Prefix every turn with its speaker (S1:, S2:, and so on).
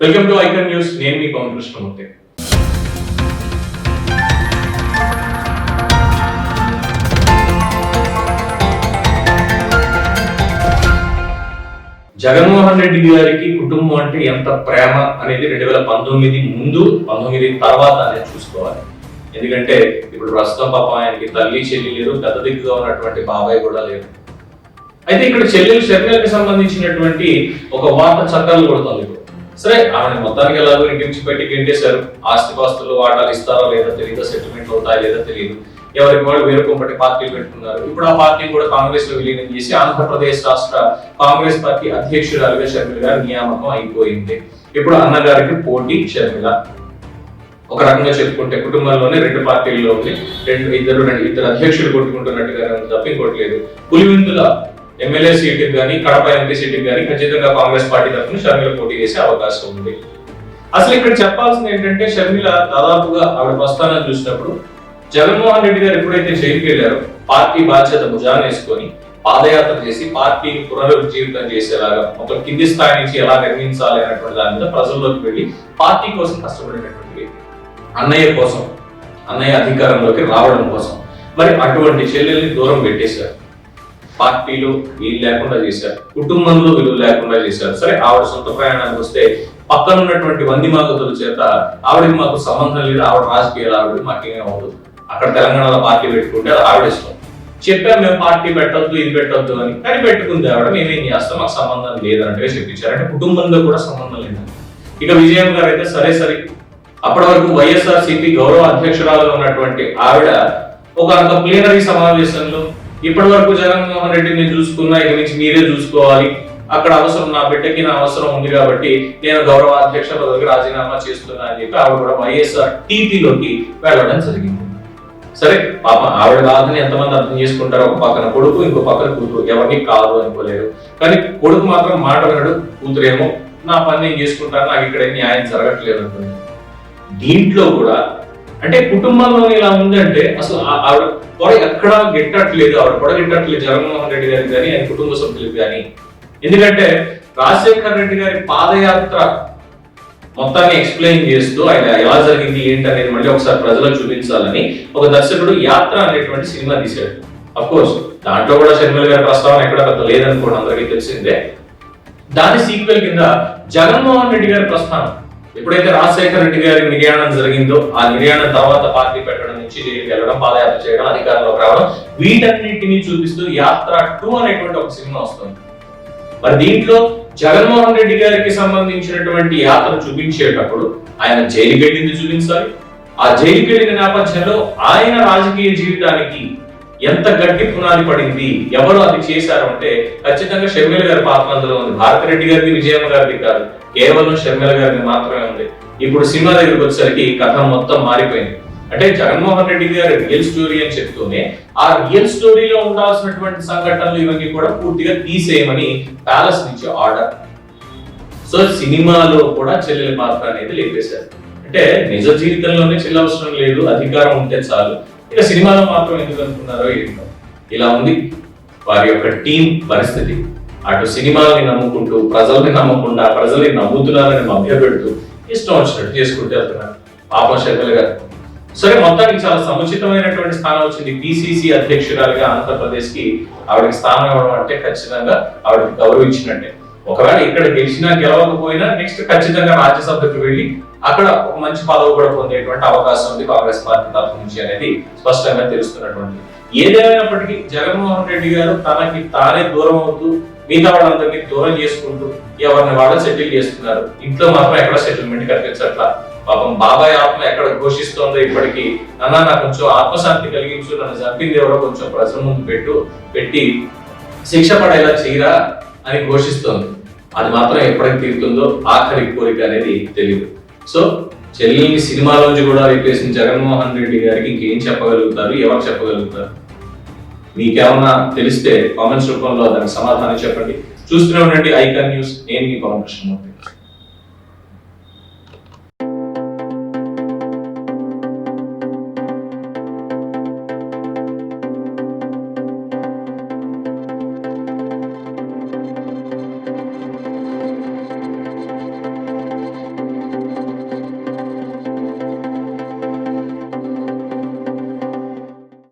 S1: Welcome to icon news నేను మీ పవన్ కృష్ణమూర్తి. జగన్మోహన్ రెడ్డి గారికి కుటుంబం అంటే ఎంత ప్రేమ అనేది రెండు వేల పంతొమ్మిది ముందు పంతొమ్మిది తర్వాత అనేది చూసుకోవాలి. ఎందుకంటే ఇప్పుడు ప్రస్తుతం పాపం ఆయనకి తల్లి చెల్లి లేరు పెద్ద దిక్కుగా ఉన్నటువంటి బాబాయ్ కూడా లేరు. అయితే ఇక్కడ చెల్లెలు షర్మిలకి సంబంధించినటువంటి ఒక వార్త చట్టాలు కొడుతుంది ఇప్పుడు. సరే ఆమె మొత్తానికి ఎలాగో ఇంటి నుంచి పెట్టి గెంటేశారు ఆస్తి పాస్తులు వాటాలు ఇస్తారో లేదో తెలియదు సెటిల్మెంట్ అవుతాయో లేదో తెలియదు. ఎవరికి వాళ్ళు వేరుకోబట్టి పార్టీలు పెట్టుకున్నారు. ఇప్పుడు ఆ పార్టీ కూడా కాంగ్రెస్లో విలీనం చేసి ఆంధ్రప్రదేశ్ రాష్ట్ర కాంగ్రెస్ పార్టీ అధ్యక్షురాలుగా షర్మిల గారి నియామకం అయిపోయింది. ఇప్పుడు అన్నగారికి పోటీ షర్మిల ఒక రకంగా చెప్పుకుంటే కుటుంబంలోనే రెండు పార్టీల్లో ఉంది. రెండు ఇద్దరు రెండు ఇద్దరు అధ్యక్షులు కొట్టుకుంటున్నట్టుగా ఉంది తప్ప ఇంకోటి లేదు. పులివెందుల ఎమ్మెల్యే సీటుకి కానీ కడప ఎంపీ సీటుకి కానీ ఖచ్చితంగా కాంగ్రెస్ పార్టీ తరఫున షర్మిల పోటీ చేసే అవకాశం ఉంది. అసలు ఇక్కడ చెప్పాల్సింది ఏంటంటే షర్మిల దాదాపుగా ఆవిడ ప్రస్థానం చూసినప్పుడు జగన్మోహన్ రెడ్డి గారు ఎప్పుడైతే జైలుకి వెళ్ళారో పార్టీ బాధ్యత భుజాన వేసుకొని పాదయాత్ర చేసి పార్టీని పునరుజ్జీవితం చేసేలాగా ఒక కింది స్థాయి నుంచి ఎలా నిర్మించాలి అనేటువంటి దాని మీద ప్రజల్లోకి వెళ్ళి పార్టీ కోసం కష్టపడినటువంటి అన్నయ్య కోసం అన్నయ్య అధికారంలోకి రావడం కోసం మరి అటువంటి చెల్లెల్ని దూరం పెట్టేశారు. పార్టీలు వీలు లేకుండా చేశారు. కుటుంబంలో విలువ లేకుండా చేశారు. సరే ఆవిడ సొంత ప్రయాణానికి వస్తే పక్కన ఉన్నటువంటి వంది మాగతుల చేత ఆవిడకి మాకు సంబంధం లేదు ఆవిడ రాజకీయాలు ఆవిడ మాకేమీ అవ్వదు. అక్కడ తెలంగాణలో పార్టీ పెట్టుకుంటే ఆవిడ ఇష్టం. చెప్పాం మేము పార్టీ పెట్టద్దు ఇది పెట్టొద్దు అని. కానీ పెట్టుకుంది ఆవిడ మేమేం చేస్తాం మాకు సంబంధం లేదంటే చెప్పించారు. అంటే కుటుంబంలో కూడా సంబంధం లేదు ఇక విజయం గారు అయితే సరే సరే. అప్పటి వరకు వైఎస్ఆర్ సిపి గౌరవ అధ్యక్షురాలు ఉన్నటువంటి ఆవిడ ఒక ప్లీనరీ సమావేశంలో ఇప్పటి వరకు జగన్మోహన్ రెడ్డిని చూసుకున్నా ఇక నుంచి మీరే చూసుకోవాలి. అక్కడ అవసరం నా బిడ్డకి నా అవసరం ఉంది కాబట్టి నేను గౌరవ అధ్యక్ష పదవికి రాజీనామా చేస్తున్నా అని చెప్పి ఆవిడ కూడా వైఎస్ఆర్ టీపీలోకి వెళ్ళడం జరిగింది. సరే పాప ఆవిడ బాధని ఎంతమంది అర్థం చేసుకుంటారో ఒక పక్కన కొడుకు ఇంకో పక్కన కూతురు. ఎవరికి కాదు అనుకోలేరు కానీ కొడుకు మాత్రం మాట వినడు కూతురేమో నా పని నేను చేసుకుంటాను నాకు ఇక్కడ న్యాయం జరగట్లేదు అంటుంది. దీంట్లో కూడా అంటే కుటుంబంలో ఇలా ఉందంటే అసలు ఆవిడ పొడ ఎక్కడా గిట్టట్లేదు ఆవిడ పొడ గిట్టట్లేదు జగన్మోహన్ రెడ్డి గారికి కానీ ఆయన కుటుంబ సభ్యులకు కానీ. ఎందుకంటే రాజశేఖర్ రెడ్డి గారి పాదయాత్ర మొత్తాన్ని ఎక్స్ప్లెయిన్ చేస్తూ ఆయన ఎలా జరిగింది ఏంటి అనేది మళ్ళీ ఒకసారి ప్రజలకు చూపించాలని ఒక దర్శకుడు యాత్ర అనేటువంటి సినిమా తీశాడు. అఫ్కోర్స్ దాంట్లో కూడా షర్మిల గారి ప్రస్తావన ఎక్కడ పెద్ద లేదనుకోండి అందరికీ తెలిసిందే. దాని సీక్వెల్ కింద జగన్మోహన్ రెడ్డి గారి ప్రస్థానం ఎప్పుడైతే రాజశేఖర రెడ్డి గారి నిర్యాణం జరిగిందో ఆ నిర్యాణం తర్వాత పార్టీ పెట్టడం నుంచి జైలుకి వెళ్ళడం పాదయాత్ర చేయడం అధికారంలోకి రావడం వీటన్నింటినీ చూపిస్తూ యాత్ర టూ అనేటువంటి ఒక సినిమా వస్తుంది. మరి దీంట్లో జగన్మోహన్ రెడ్డి గారికి సంబంధించినటువంటి యాత్ర చూపించేటప్పుడు ఆయన జైలుకి వెళ్ళింది చూపించాలి. ఆ జైలుకి వెళ్ళిన నేపథ్యంలో ఆయన రాజకీయ జీవితానికి ఎంత గట్టి పునాది పడింది ఎవరు అది చేశారు అంటే ఖచ్చితంగా షర్మిల గారి పాత్ర అందులో ఉంది. భారతిరెడ్డి గారిది విజయమ్మ గారిది కాదు. కేవలం షర్మిల గారిది మాత్రమే ఉంది. ఇప్పుడు సినిమా దగ్గరికి వచ్చేసరికి కథ మొత్తం మారిపోయింది. అంటే జగన్మోహన్ రెడ్డి గారి రియల్ స్టోరీ అని చెప్తూనే ఆ రియల్ స్టోరీలో ఉండాల్సినటువంటి సంఘటనలు ఇవన్నీ కూడా పూర్తిగా తీసేయమని ప్యాలెస్ నుంచి ఆర్డర్. సో సినిమాలో కూడా చెల్లెల పాత్ర అనేది లేపేశారు. అంటే నిజ జీవితంలోనే చెల్లవసరం లేదు అధికారం ఉంటే చాలు. ఇక సినిమాలో మాత్రం ఎందుకు అనుకున్నారో ఏంటో ఇలా ఉంది. వారి యొక్క టీం పరిస్థితి. అటు సినిమాల్ని నమ్ముకుంటూ ప్రజల్ని నమ్మకుండా ప్రజల్ని నమ్ముతున్నారని మభ్యపెడుతూ ఇష్టం వచ్చినట్టు చేసుకుంటూ వెళ్తున్నారు. పాపం శర్మిల గారు. సరే మొత్తానికి చాలా సముచితమైనటువంటి స్థానం వచ్చింది. పిసిసి అధ్యక్షురాలుగా ఆంధ్రప్రదేశ్కి ఆవిడకి స్థానం ఇవ్వడం అంటే ఖచ్చితంగా ఆవిడకి గౌరవించినట్టే ఒకవేళ ఇక్కడ గెలిచినా గెలవకపోయినా నెక్స్ట్ ఖచ్చితంగా రాజ్యసభకు వెళ్ళి అక్కడ ఒక మంచి పదవి కూడా పొందేటువంటి అవకాశం ఉంది కాంగ్రెస్ పార్టీ తరఫు నుంచి అనేది స్పష్టంగా తెలుస్తున్నటువంటి ఏదేమైనప్పటికీ జగన్మోహన్ రెడ్డి గారు తనకి తానే దూరం అవుతూ మిగతా వాళ్ళందరినీ దూరం చేసుకుంటూ ఎవరిని వాళ్ళు సెటిల్ చేస్తున్నారు. ఇంట్లో మాత్రం ఎక్కడ సెటిల్మెంట్ కనిపించట్లా? పాపం బాబాయ్ ఆత్మ ఎక్కడ ఘోషిస్తోందో ఇప్పటికీ నాన్న నాకు కొంచెం ఆత్మశాంతి కలిగించు నన్ను చంపింది ఎవరో కొంచెం ప్రజల ముందు పెట్టు పెట్టి శిక్ష పడేలా చేయరా అని ఘోషిస్తోంది. అది మాత్రం ఎప్పటికి తీరుతుందో ఆఖరి కోరిక అనేది తెలియదు. సో చెల్లిని సినిమాలోంచి కూడా రిప్లేసిన జగన్మోహన్ రెడ్డి గారికి ఇంకేం చెప్పగలుగుతారు? ఎవరు చెప్పగలుగుతారు? మీకేమన్నా తెలిస్తే కామెంట్స్ రూపంలో దానికి సమాధానం చెప్పండి. చూస్తూనే ఉండండి ఐకాన్ న్యూస్. నేను మీ పవన్ కృష్ణమూర్తి.